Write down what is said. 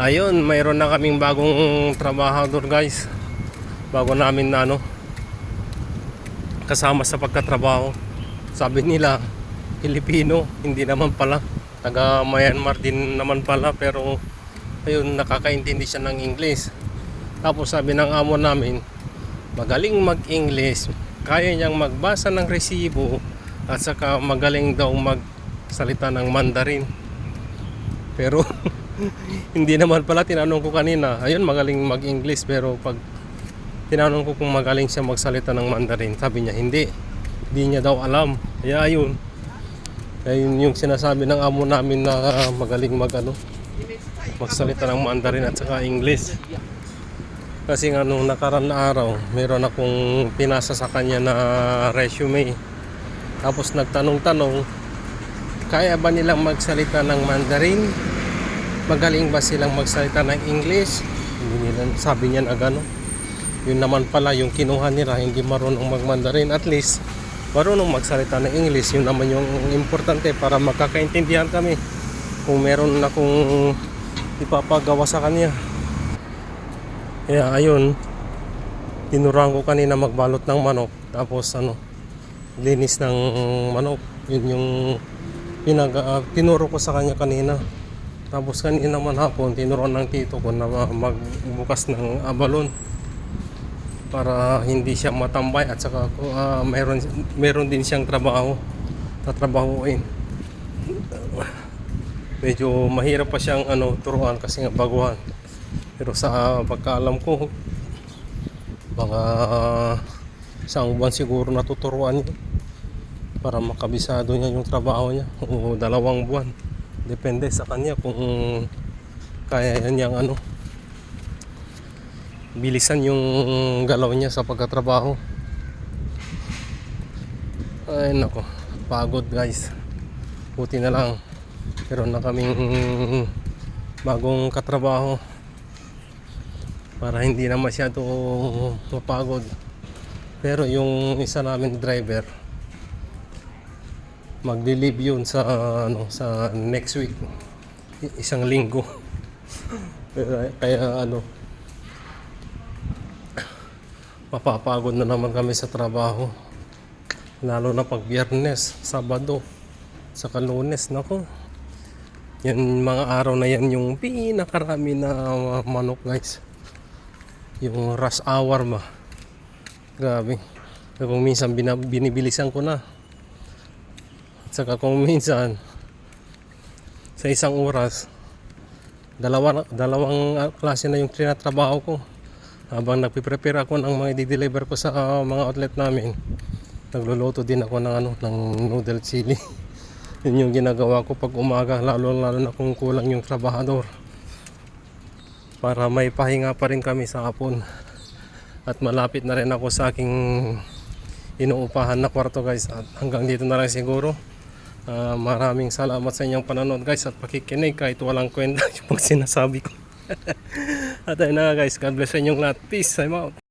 Ayun, mayroon na kaming bagong trabahador guys. Bago namin na ano, kasama sa pagkatrabaho. Sabi nila, Pilipino, hindi naman pala. Taga Myanmar din naman pala pero ayun, nakakaintindi siya ng English. Tapos sabi ng amo namin, magaling mag-English, kaya niyang magbasa ng resibo at saka magaling daw magsalita ng Mandarin. Pero hindi naman pala tinanong ko kanina. Ayun, magaling mag-English pero pag tinanong ko kung magaling siya magsalita ng Mandarin, sabi niya hindi. Hindi niya daw alam. Kaya ayun. Ayun yung sinasabi ng amo namin na magaling mag ano, magsalita ng Mandarin at saka English. Kasi nga nung nakaraan na araw, meron akong pinasa sa kanya na resume. Tapos nagtanong-tanong, kaya ba nilang magsalita ng Mandarin? Magaling ba silang magsalita ng English? Hindi nila, sabi niya na gano'n. Yun naman pala yung kinuha nila, hindi marunong mag-Mandarin. At least, marunong magsalita ng English. Yun naman yung importante para magkakaintindihan kami. Kung meron akong ipapagawa sa kanya. Kaya ayun, tinuruan ko kanina magbalot ng manok. Tapos ano, linis ng manok. Yun yung pinag, ah, tinuro ko sa kanya kanina. Tapos kanina naman hapon, tinuruan ng tito ko na ma- magbukas ng abalon para hindi siya matambay at saka ah, mayroon, mayroon din siyang trabaho tatrabahuin. Medyo mahirap pa siyang ano, turuan kasi nga baguhan. Pero sa pagkaalam ko, mga isang buwan siguro natuturuan niya para makabisado niya yung trabaho niya o dalawang buwan depende sa kanya kung kaya niyang ano bilisan yung galaw niya sa pagkatrabaho. Ay nako. Pagod guys. Buti na lang. Pero na kaming bagong katrabaho para hindi na masyado mapagod. Pero yung isa namin driver magli-leave yun sa ano sa next week. Isang linggo. Kaya, ano mapapagod na naman kami sa trabaho. Lalo na pag biyernes, sabado saka lunes nako yan mga araw na yan yung pinakarami na manok guys. Yung rush hour ba grabe. Kung minsan binibilisan ko na Saka kung minsan sa isang oras dalawa, dalawang klase na yung trinatrabaho ko. Habang nagpiprepare ako ng mga i-deliver ko sa ah, mga outlet namin nagluluto din ako ng ano ng noodle chili. Yun yung ginagawa ko pag umaga lalo lalo na kung kulang yung trabahador. Para may pahinga pa rin kami sa hapon. At malapit na rin ako sa aking inuupahan na kwarto guys. At hanggang dito na lang siguro Ah, maraming salamat sa inyong panonood guys at pakikinig kahit walang kwenta yung sinasabi ko. At ayun na guys God bless sa inyong lahat. Peace I'm out